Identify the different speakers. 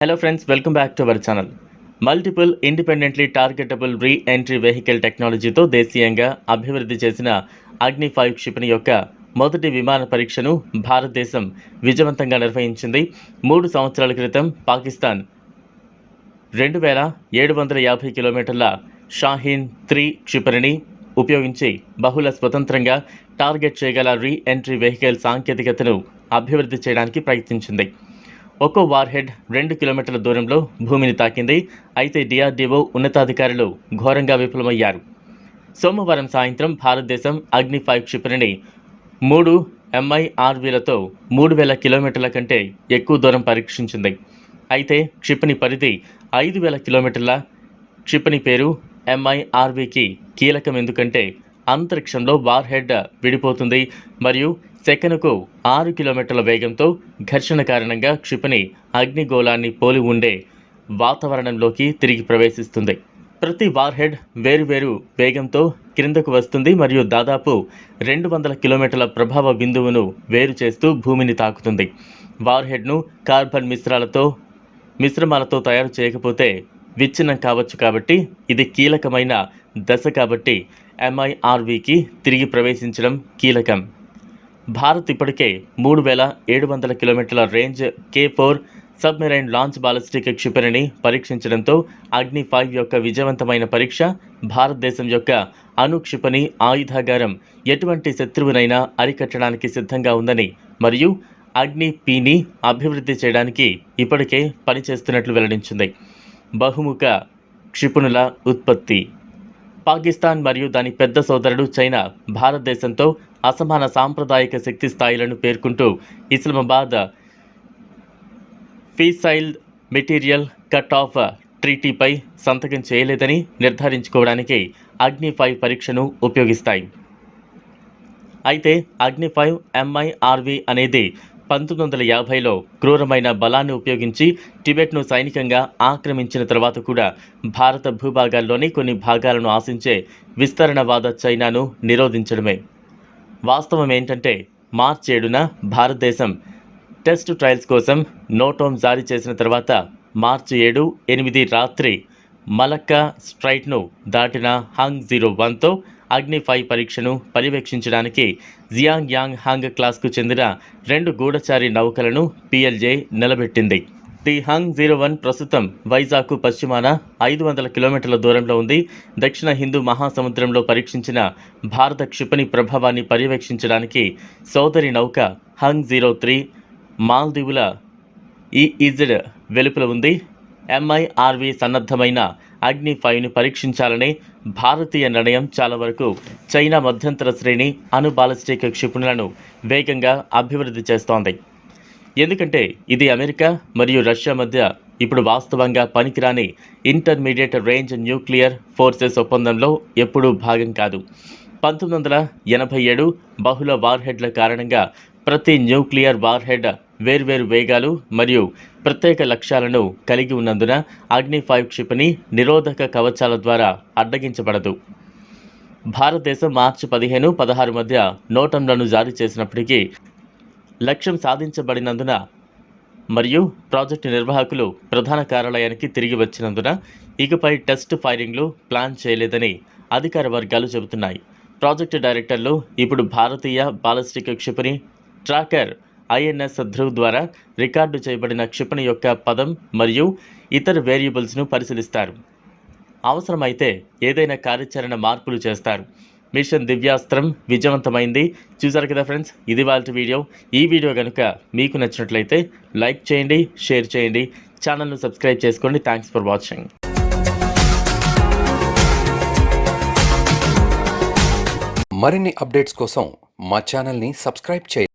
Speaker 1: Hello friends welcome back to our channel multiple independently targetable reentry vehicle టెక్నాలజీతో దేశీయంగా అభివృద్ధి చేసిన అగ్ని ఫైవ్ క్షిపణి యొక్క మొదటి విమాన పరీక్షను భారతదేశం విజయవంతంగా నిర్వహించింది. మూడు సంవత్సరాల క్రితం పాకిస్తాన్ రెండు వేల ఏడు వందల యాభై కిలోమీటర్ల షాహీన్ త్రీ క్షిపణిని ఉపయోగించి బహుళ స్వతంత్రంగా టార్గెట్ చేయగల రీ ఎంట్రీ వెహికల్ సాంకేతికతను అభివృద్ధి చేయడానికి ప్రయత్నించింది. ఒక్కో వార్హెడ్ రెండు కిలోమీటర్ల దూరంలో భూమిని తాకింది. అయితే డిఆర్డీఓ ఉన్నతాధికారులు ఘోరంగా విఫలమయ్యారు. సోమవారం సాయంత్రం భారతదేశం అగ్ని ఫైవ్ క్షిపణిని మూడు ఎంఐఆర్వీలతో మూడు వేల కిలోమీటర్ల కంటే ఎక్కువ దూరం పరీక్షించింది. అయితే క్షిపణి పరిధి ఐదు వేల కిలోమీటర్ల క్షిపణి పేరు ఎంఐఆర్వీకి కీలకం ఎందుకంటే అంతరిక్షంలో వార్హెడ్ విడిపోతుంది మరియు సెకనుకు ఆరు కిలోమీటర్ల వేగంతో ఘర్షణ కారణంగా క్షిపణి అగ్నిగోళాన్ని పోలి ఉండే వాతావరణంలోకి తిరిగి ప్రవేశిస్తుంది. ప్రతి వార్హెడ్ వేరువేరు వేగంతో క్రిందకు వస్తుంది మరియు దాదాపు రెండు వందల కిలోమీటర్ల ప్రభావ బిందువును వేరు చేస్తూ భూమిని తాకుతుంది. వార్హెడ్ను కార్బన్ మిశ్రాలతో మిశ్రమాలతో తయారు చేయకపోతే విచ్ఛిన్నం కావచ్చు కాబట్టి ఇది కీలకమైన దశ కాబట్టి ఎంఐఆర్వికి తిరిగి ప్రవేశించడం కీలకం. భారత్ ఇప్పటికే మూడు వేల ఏడు వందల కిలోమీటర్ల range K four submarine launch ballistic క్షిపణిని పరీక్షించడంతో అగ్ని ఫైవ్ యొక్క విజయవంతమైన పరీక్ష భారతదేశం యొక్క అణు క్షిపణి ఆయుధాగారం ఎటువంటి శత్రువునైనా అరికట్టడానికి సిద్ధంగా ఉందని మరియు అగ్ని పీని అభివృద్ధి చేయడానికి ఇప్పటికే పనిచేస్తున్నట్లు వెల్లడించింది. బహుముఖ క్షిపణుల ఉత్పత్తి పాకిస్తాన్ మరియు దాని పెద్ద సోదరుడు చైనా భారతదేశంతో అసమాన సాంప్రదాయిక శక్తి స్థాయిలను పేర్కొంటూ Islamabad fissile material cut off ట్రీటీపై సంతకం చేయలేదని నిర్ధారించుకోవడానికి అగ్ని ఫైవ్ పరీక్షను ఉపయోగిస్తాయి. అయితే అగ్ని ఫైవ్ ఎంఐఆర్వి అనేది పంతొమ్మిది వందల యాభైలో క్రూరమైన బలాన్ని ఉపయోగించి టిబెట్ను సైనికంగా ఆక్రమించిన తర్వాత కూడా భారత భూభాగాల్లోని కొన్ని భాగాలను ఆశించే విస్తరణవాద చైనాను నిరోధించడమే. వాస్తవం ఏంటంటే మార్చ్ ఏడున భారతదేశం టెస్ట్ ట్రయల్స్ కోసం నోటోమ్ జారీ చేసిన తర్వాత మార్చి ఏడు ఎనిమిది రాత్రి మలక్కా స్ట్రైట్ను దాటిన హంగ్ జీరో వన్తో అగ్ని ఫైవ్ పరీక్షను పర్యవేక్షించడానికి జియాంగ్ యాంగ్ హాంగ్ క్లాస్కు చెందిన రెండు గూఢచారి నౌకలను పిఎల్జే నిలబెట్టింది. ది హంగ్ జీరో వన్ ప్రస్తుతం వైజాగ్కు పశ్చిమాన ఐదు వందల కిలోమీటర్ల దూరంలో ఉంది. దక్షిణ హిందూ మహాసముద్రంలో పరీక్షించిన భారత క్షిపణి ప్రభావాన్ని పర్యవేక్షించడానికి సోదరి నౌక హంగ్ జీరో త్రీ మాల్దీవుల ఈ వెలుపల ఉంది. ఎంఐఆర్వి సన్నద్ధమైన అగ్ని ఫైవ్ను పరీక్షించాలనే భారతీయ నిర్ణయం చాలా వరకు చైనా మధ్యంతర శ్రేణి అణు బాలిస్టిక్ క్షిపణులను వేగంగా అభివృద్ధి చేస్తోంది. ఎందుకంటే ఇది అమెరికా మరియు రష్యా మధ్య ఇప్పుడు వాస్తవంగా పనికిరాని ఇంటర్మీడియట్ రేంజ్ న్యూక్లియర్ ఫోర్సెస్ ఒప్పందంలో ఎప్పుడూ భాగం కాదు. పంతొమ్మిది వందల ఎనభై ఏడు బహుళ వార్హెడ్ల కారణంగా ప్రతి న్యూక్లియర్ వార్హెడ్ వేర్వేరు వేగాలు మరియు ప్రత్యేక లక్ష్యాలను కలిగి ఉన్నందున అగ్ని ఫైవ్ క్షిపణి నిరోధక కవచాల ద్వారా అడ్డగించబడదు. భారతదేశం మార్చి పదిహేను పదహారు మధ్య నోటంలను జారీ చేసినప్పటికీ లక్ష్యం సాధించబడినందున మరియు ప్రాజెక్టు నిర్వాహకులు ప్రధాన కార్యాలయానికి తిరిగి వచ్చినందున ఇకపై టెస్ట్ ఫైరింగ్లు ప్లాన్ చేయలేదని అధికార వర్గాలు చెబుతున్నాయి. ప్రాజెక్టు డైరెక్టర్లు ఇప్పుడు భారతీయ బాలిస్టిక్ క్షిపణి ట్రాకర్ ఐఎన్ఎస్ ధ్రువ్ ద్వారా రికార్డు చేయబడిన క్షిపణి యొక్క పదం మరియు ఇతర వేరియబుల్స్ను పరిశీలిస్తారు. అవసరమైతే ఏదైనా కార్యాచరణ మార్పులు చేస్తారు. మిషన్ దివ్యాస్త్రం విజయవంతమైంది. చూసారు కదా ఫ్రెండ్స్ ఇది వాళ్ళ వీడియో. ఈ వీడియో కనుక మీకు నచ్చినట్లయితే లైక్ చేయండి షేర్ చేయండి. ఛానల్ను సబ్స్క్రైబ్ చేసుకోండి. Thanks for watching.
Speaker 2: మరిన్ని అప్డేట్స్ కోసం మా ఛానల్ని సబ్స్క్రైబ్ చేయండి.